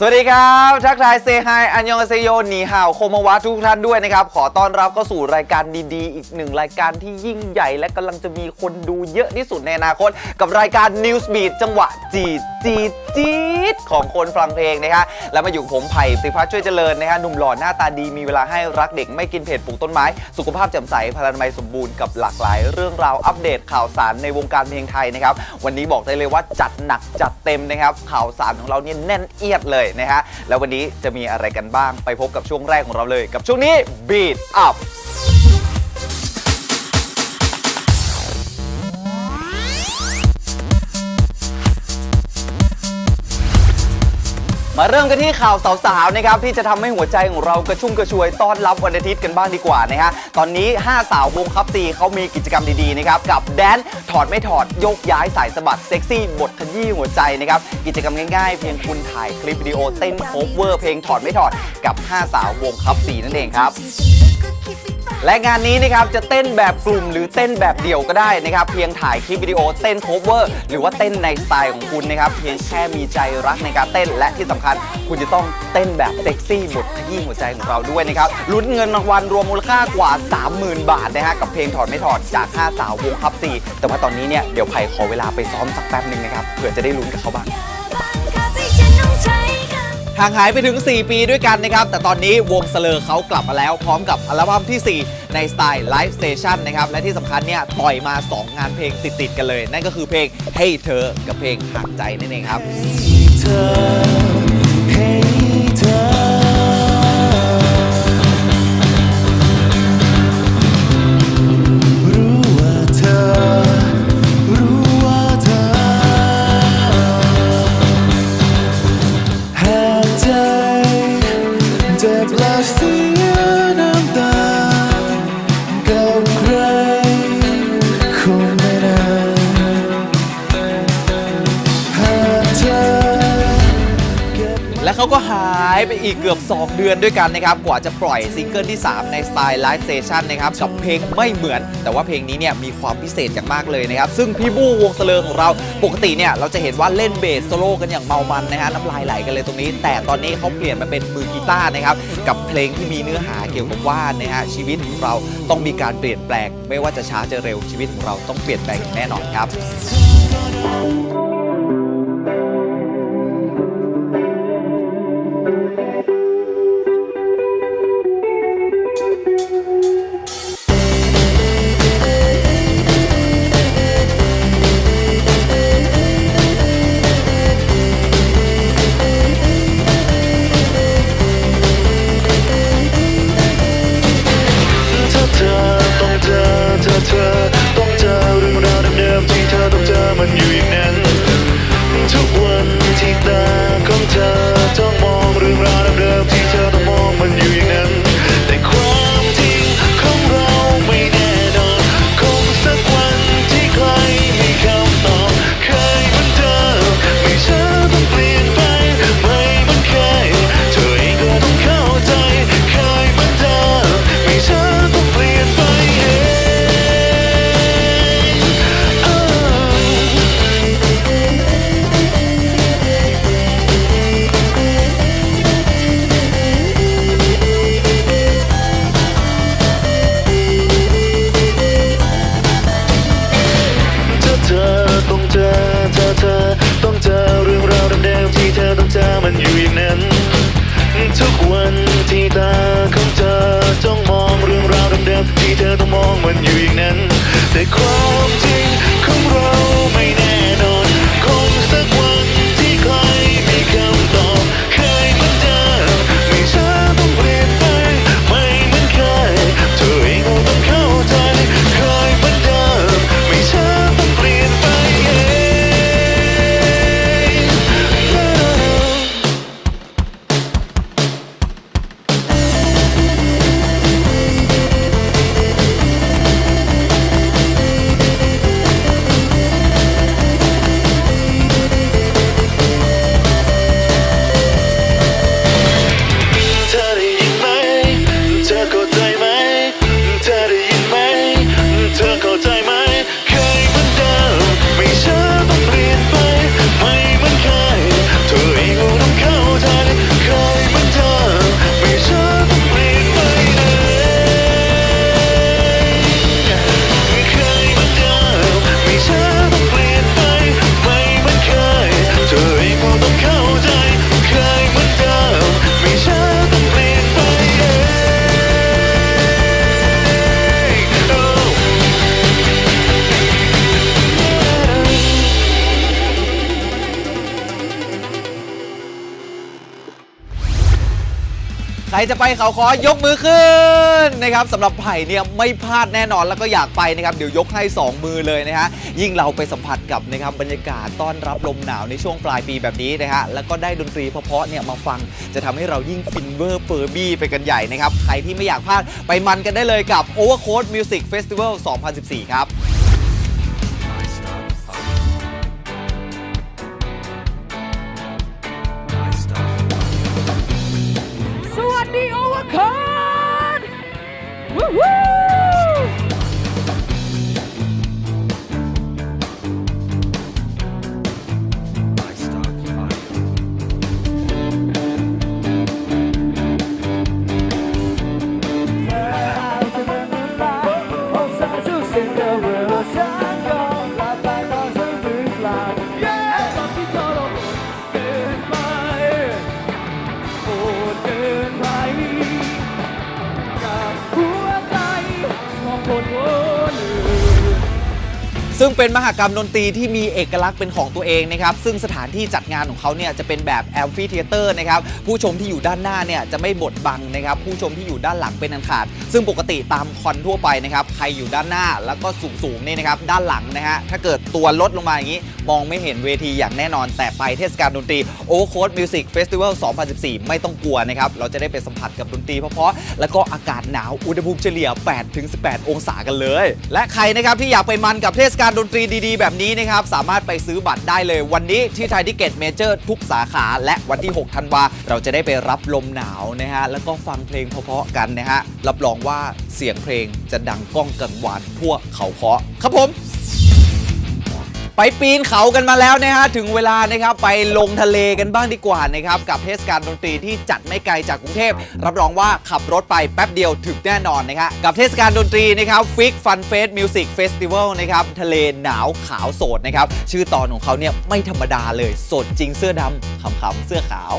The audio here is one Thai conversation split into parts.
สวัสดีครับทักทายเซฮายอันยองเซโยหนีห่าวโคมาวะทุกท่านด้วยนะครับ ขอต้อนรับเข้าสู่รายการดีๆ อีกหนึ่งรายการที่ยิ่งใหญ่และกำลังจะมีคนดูเยอะที่สุดในอนาคต กับรายการ News Beat จังหวะจีดจีดจีดของคนฟังเพลงนะฮะแล้วมาอยู่ผมไผ่สิพัฒน์ช่วยเจริญนะฮะหนุ่มหล่อหน้าตาดีมีเวลาให้รักเด็กไม่กินเผ็ดปลูกต้นไม้ สุขภาพแจ่มใสพลานามัยสมบูรณ์กับหลากหลาย เรื่องราวอัปเดตข่าวสารในวงการเพลงไทยนะครับวันนี้บอกได้เลยว่าจัดหนักจัดเต็มนะครับข่าวสารของเราเนี่ยแน่นเอียดเลยนะฮะแล้ววันนี้จะมีอะไรกันบ้างไปพบกับช่วงแรกของเราเลย กับช่วงนี้ Beat Up มาเริ่มกันที่ข่าวสาวๆนะครับที่จะทำให้หัวใจของเรากระชุ่มกระชวยต้อนรับวันอาทิตย์กันบ้างดีกว่านะฮะตอนนี้ 5 สาววงคับซีเขามีกิจกรรมดีๆนะครับกับแดนถอดไม่ถอดยกย้ายสายสะบัดเซ็กซี่บทขยี้หัวใจนะครับกิจกรรมง่ายๆ เพียงคุณถ่ายคลิปวิดีโอเต้นโคเวอร์เพลงถอดไม่ถอดกับ 5 สาววงคับซีนั่นเองครับ และงานนี้นะครับจะเต้นแบบกลุ่มหรือเต้นแบบเดี่ยวก็ได้นะครับ เพียงถ่ายคลิปวิดีโอเต้นโคเวอร์ หรือว่าเต้นในสไตล์ของคุณนะครับ เพียงแค่มีใจรักในการเต้น และที่สำคัญ คุณจะต้องเต้นแบบเซ็กซี่บทขยี้หัวใจของเราด้วยนะครับลุ้นเงินรางวัลรวมมูลค่ากว่า 30,000 บาทนะฮะกับเพลงถอดไม่ถอดจาก5สาววงคับซีแต่ว่าตอนนี้เนี่ยเดี๋ยวไผ่ขอเวลาไปซ้อมสักแป๊บหนึ่งนะครับเผื่อจะได้ลุ้นกับเขาบ้าง ห่างหายไปถึง 4 ปีด้วยกันนะครับ แต่ตอนนี้วงเสลอเขากลับมาแล้ว พร้อมกับอัลบั้มที่ 4 ในสไตล์ Live Station นะครับ และที่สำคัญเนี่ยปล่อยมา 2 งานเพลงติด ๆ กันเลย นั่นก็คือเพลง Hey เธอกับเพลงห่างใจนั่นเองครับ จ็บ เขาก็หายไปอีกเกือบ 2 เดือนด้วยกันนะครับ กว่าจะปล่อยซิงเกิลที่ 3 ในสไตล์ Live Station นะครับ กับเพลงไม่เหมือน แต่ว่าเพลงนี้เนี่ยมีความพิเศษอย่างมากเลยนะครับ ซึ่งพี่บู้วงเสลอของเราปกติเนี่ยเราจะเห็นว่าเล่นเบสโซโล่กันอย่างเมามันนะฮะน้ำลายไหลกันเลยตรงนี้ แต่ตอนนี้เขาเปลี่ยนมาเป็นมือกีตาร์นะครับกับเพลงที่มีเนื้อหาเกี่ยวกับว่านะฮะชีวิตของเราต้องมีการเปลี่ยนแปลง ไม่ว่าจะช้าจะเร็วชีวิตของเราต้องเปลี่ยนแปลงอย่างแน่นอนครับ อง รจะไปเขาขอยกมือขึ้นนะครับสำหรับไผ่เนี่ยไม่พลาดแน่นอนแล้วก็อยากไปนะครับเดี๋ยวยกให้ 2 มือเลยนะฮะยิ่งเราไปสัมผัสกับนะครับบรรยากาศต้อนรับลมหนาวในช่วงปลายปีแบบนี้นะฮะแล้วก็ได้ดนตรีเพราะๆเนี่ยมาฟังจะทำให้เรายิ่งฟินเวอร์เฟอร์บี้ไปกันใหญ่นะครับใครที่ไม่อยากพลาดไปมันกันได้เลยกับ Overcoat Music Festival 2014 ครับ เป็นมหกรรมดนตรีที่มีเอกลักษณ์เป็นของตัวเองนะครับ ซึ่งสถานที่จัดงานของเขาเนี่ยจะเป็นแบบแอมฟิเทเตอร์นะครับผู้ชมที่อยู่ด้านหน้าเนี่ยจะไม่บดบังนะครับ ผู้ชมที่อยู่ด้านหลังเป็นอันขาด ซึ่งปกติตามคอนทั่วไปนะครับใครอยู่ด้านหน้าแล้วก็สูงสูงๆนี่นะครับด้านหลังนะฮะถ้าเกิดตัวลดลงมาอย่างนี้ มองไม่เห็นเวทีอย่างแน่นอน แต่ไปเทศกาลดนตรี Overcoat Music Festival 2014 ไม่ต้องกลัวนะครับ เราจะได้ไปสัมผัสกับดนตรีเพราะๆแล้วก็อากาศหนาวอุณหภูมิเฉลี่ย 8-18 องศากันเลย และใครนะครับที่อยากไปมันกับเทศกาลดนตรีดีๆ แบบนี้นะครับ สามารถไปซื้อบัตรได้เลย วันนี้ที่ไทยทิเก็ตเมเจอร์ทุกสาขา และวันที่ 6 ธันวาเราจะได้ไปรับลมหนาวนะฮะแล้วก็ฟังเพลงเพราะๆกันนะฮะรับรองว่าเสียงเพลงจะดังก้องกังวานทั่วเขาเคาะครับผม ไปปีนเขากันมาแล้วนะฮะถึงเวลานะครับไปลงทะเลกันบ้างดีกว่านะครับกับเทศกาลดนตรีที่จัดไม่ไกลจากกรุงเทพ รับรองว่าขับรถไปแป๊บเดียวถึงแน่นอนนะครับกับเทศกาลดนตรีนะครับฟิกฟันเฟสมิวสิกเฟสติวัลนะครับทะเลหนาวขาวโสดนะครับชื่อตอนของเขาเนี่ยไม่ธรรมดาเลย โสดจริงเสื้อดำขำๆเสื้อขาว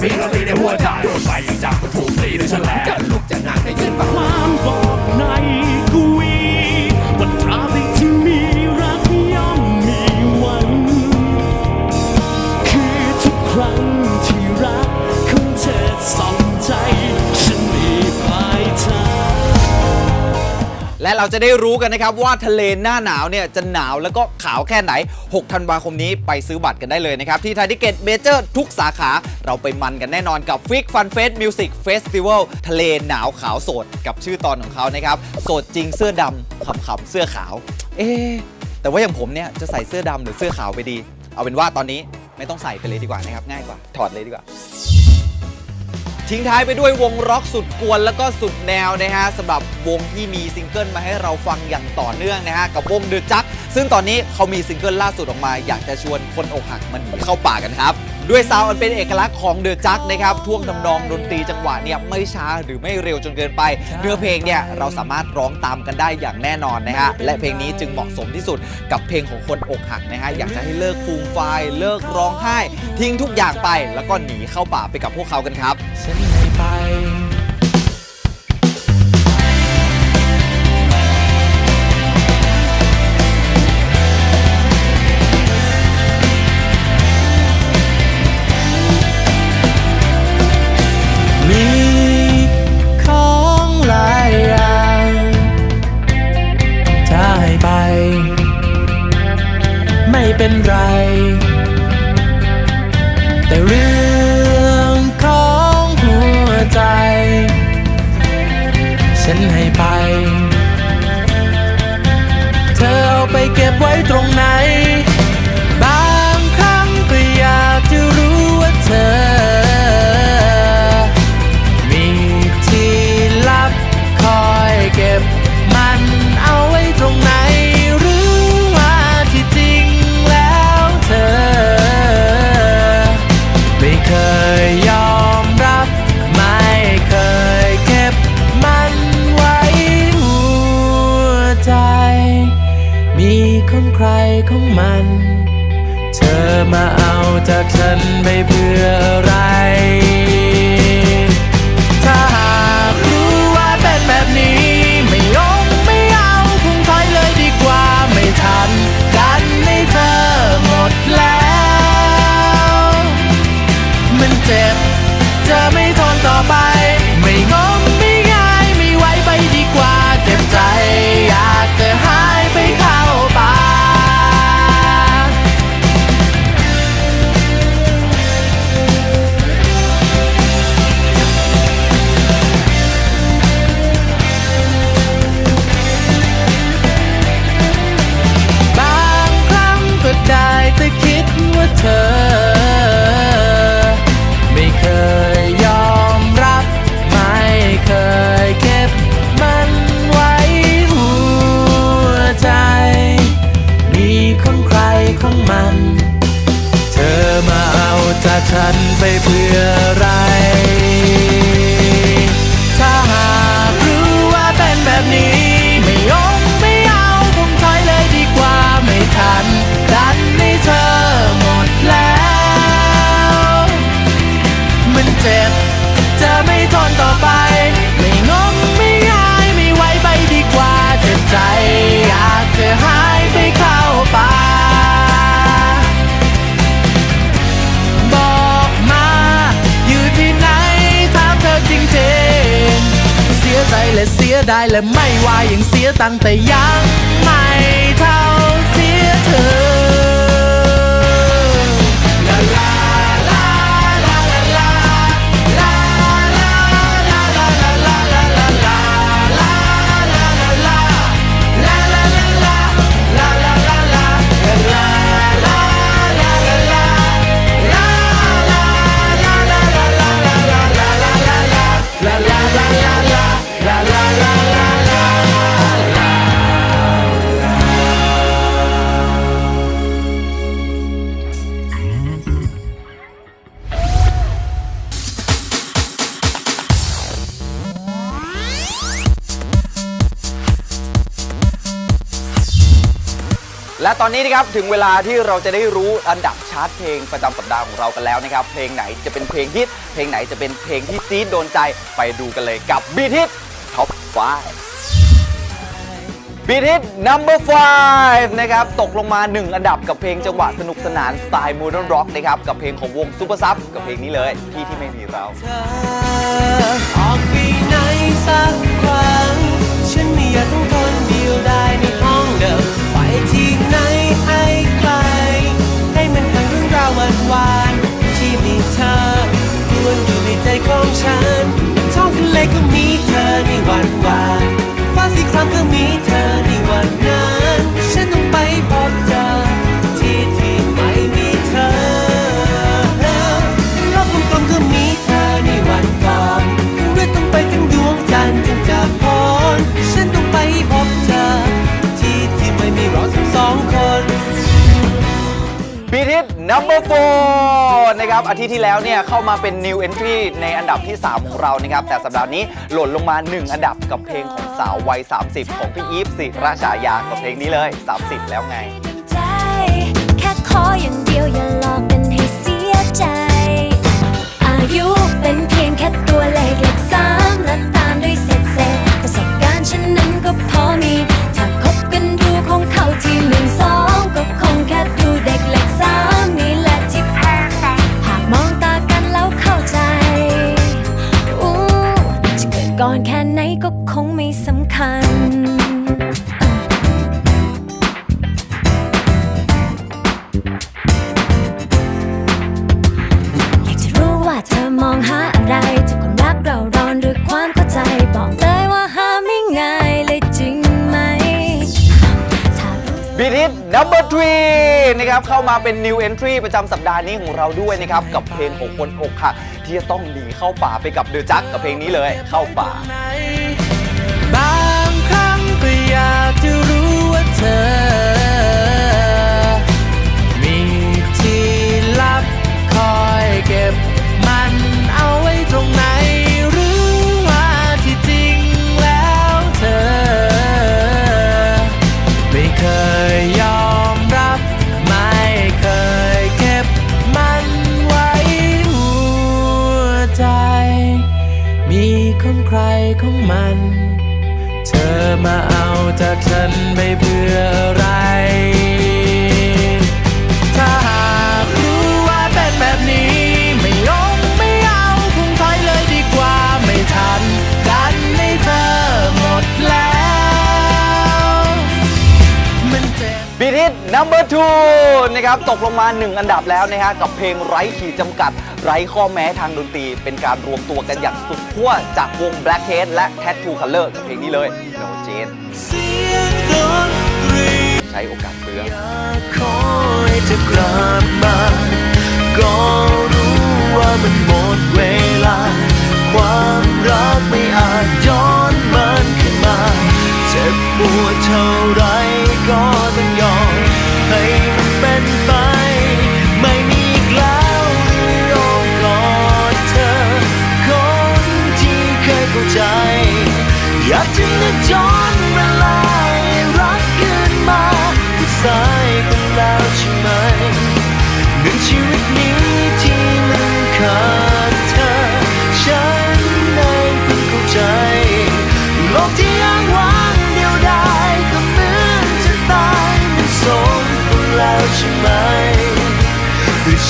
คนส่วนใหญ่มีดนตรีในหัวใจโดนไปยิ่งจับมันถูกตีด้วยฉลามจะลุกจะนั่งได้ยืนฟังความบอกใน เราจะได้รู้กันนะครับว่าทะเลหน้าหนาวเนี่ยจะหนาวแล้วก็ขาวแค่ไหน 6 ธันวาคมนี้ไปซื้อบัตรกันได้เลยนะครับ ที่ไทยทิเก็ตเมเจอร์ทุกสาขา เราไปมันกันแน่นอนกับฟิกฟันเฟสมิวสิกเฟสติวัลทะเลหนาวขาวโสด กับชื่อตอนของเขานะครับ โสดจริงเสื้อดำขำๆเสื้อขาว เอ๊แต่ว่าอย่างผมเนี่ยจะใส่เสื้อดำหรือเสื้อขาวไปดี เอาเป็นว่าตอนนี้ไม่ต้องใส่ไปเลยดีกว่านะครับง่ายกว่าถอดเลยดีกว่า ทิ้งท้ายไปด้วยวงร็อกสุดกวนแล้วก็สุดแนวนะฮะสำหรับวงที่มีซิงเกิลมาให้เราฟังอย่างต่อเนื่องนะฮะกับวงเดอะจักซึ่งตอนนี้เขามีซิงเกิลล่าสุดออกมา อยากจะชวนคนอกหักมันหนีเข้าป่ากันครับ ด้วยซาวด์อันเป็นเอกลักษณ์ของเดอะจักนะครับท่วงทำนองดนตรีจังหวะเนี่ยไม่ช้าหรือไม่เร็วจนเกินไป เนื้อเพลงเนี่ยเราสามารถร้องตามกันได้อย่างแน่นอนนะฮะและเพลงนี้จึงเหมาะสมที่สุดกับเพลงของคนอกหักนะฮะอยากจะให้เลิกฟูมไฟเลิกร้องไห้ ทิ้งทุกอย่างไป แล้วก็หนีเข้าป่าไปกับพวกเขากันครับ ฉันให้ไป เธอเอาไปเก็บไว้ตรง รของมัน เธอมาเอาจากฉันไปเพื่ออะไร จากฉันไปเพื่ออะไร และเสียดายและไม่วายยังเสียตังแต่ยังไม่เท่าเสียเธอ ตอนนี้นะครับถึงเวลาที่เราจะได้รู้อันดับชาร์ตเพลงประจำสัปดาห์ของเรากันแล้วนะครับ เพลงไหนจะเป็นเพลงฮิตเพลงไหนจะเป็นเพลงที่จี๊ดโดนใจไปดูกันเลยกับบีทิ t ท็อป5บีทิ t number 5นะครับตกลงมา 1 อันดับกับเพลงจังหวะสนุกสนานสไตล์ modern rock นะครับกับเพลงของวงซูเปอร์ซับกับเพลงนี้เลยพี่ที่ไม่มีเรา ฉันท้องทะเลก็มีเธอในวันวานฟ้าสีครามก็มีเธอ บีทิ t number 4นะครับอาทิตย์ที่แล้วเนี่ยเข้ามาเป็น new entry ในอันดับที่ 3 ของเรานะครับ แต่สัปดาห์นี้หล่นลงมา 1 อันดับกับเพลงของสาววัย 30 ของพี่อีฟสิราชายากับเพลงนี้เลย 30 แล้วไง แค่ขออย่างเดียวอย่าหลอกกันให้เสียใจ อายุเป็นเพียงแค่ตัวเลขเลขสามและตามด้วยเศษเศษประสบการณ์ฉันนั้นก็พอมี นะครับเข้ามาเป็น new entry ประจำสัปดาห์นี้ของเราด้วยนะครับกับเพลงของคนอกหักที่จะต้องหนีเข้าป่าไปกับเดอะจักกับเพลงนี้เลยเข้าป่า บางครั้งก็อยากจะรู้ว่าเธอ ของมัน เธอมาเอาจากฉันไปเพื่ออะไร ถ้าหากรู้ว่าเป็นแบบนี้ ไม่ยอมไม่เอาคงถอยเลยดีกว่าไม่ทันกันให้เธอหมดแล้ว มันเจ็บบีทิส number two นะครับตกลงมา 1 อันดับแล้วนะฮะกับเพลงไร้ขีดจำกัด ไร้ข้อแม้ทางดนตรี เป็นการรวมตัวกันอย่างสุดขั้วจากวง Black h a d และ Tattoo Color กับเพลงนี้เลย No Jane เสียงดนใช้โอกาสเปลืองอยกคอยเธอกลับมาก็รู้ว่ามันหมดเวลา ความรักไม่อาจย้อนมันขึ้นมา เจ็บปวดเท่าไร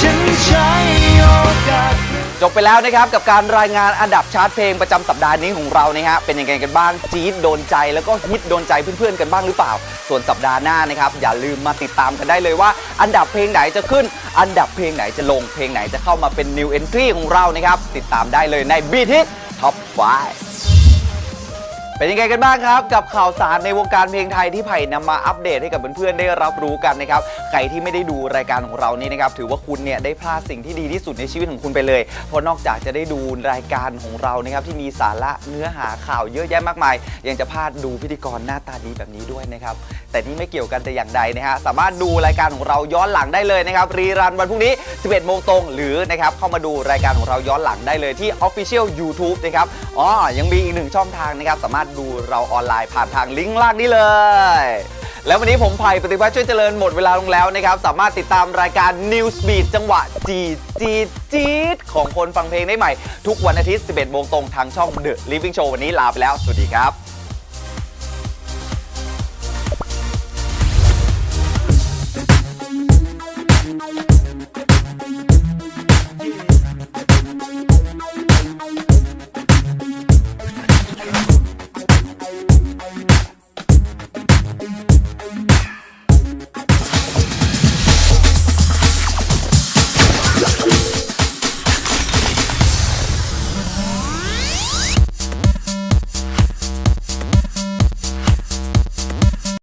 ฉันใช้โอกาส จบไปแล้วนะครับกับการรายงานอันดับชาร์ตเพลงประจำสัปดาห์นี้ของเรานะฮะเป็นยังไงกันบ้างจี๊ดโดนใจแล้วก็ฮิตโดนใจเพื่อนๆกันบ้างหรือเปล่า ส่วนสัปดาห์หน้านะครับอย่าลืมมาติดตามกันได้เลยว่า อันดับเพลงไหนจะขึ้น อันดับเพลงไหนจะลงเพลงไหนจะเข้ามาเป็น new entry ของเรานะครับติดตามได้เลยใน Beat Hit Top 5 เป็นยังไงกันบ้างครับ กับข่าวสารในวงการเพลงไทยที่ไผ่นำมาอัปเดตให้กับเพื่อนๆได้รับรู้กันนะครับใครที่ไม่ได้ดูรายการของเรานี่นะครับถือว่าคุณเนี่ยได้พลาดสิ่งที่ดีที่สุดในชีวิตของคุณไปเลยเพราะนอกจากจะได้ดูรายการของเรานะครับที่มีสาระเนื้อหาข่าวเยอะแยะมากมาย ยังจะพลาดดูพิธีกรหน้าตาดีแบบนี้ด้วยนะครับแต่นี่ไม่เกี่ยวกันแต่อย่างใดนะฮะสามารถดูรายการของเราย้อนหลังได้เลยนะครับรีรันวันพรุ่งนี้ 11โมงตรงหรือนะครับเข้ามาดูรายการของเราย้อนหลังได้เลยที่ Official YouTube นะครับอ๋อยังมีอีกหนึ่งช่องทางนะครับสามารถดูเราออนไลน์ผ่านทางลิงก์ล่างนี้เลย แล้ววันนี้ผมไผ่ปฏิวัติช่วยเจริญหมดเวลาลงแล้วนะครับ สามารถติดตามรายการ News Beat จังหวะจีดจีดจีดของคนฟังเพลงได้ใหม่ ทุกวันอาทิตย์ 11 โมงตรงทางช่อง The Living Show วันนี้ลาไปแล้ว สวัสดีครับ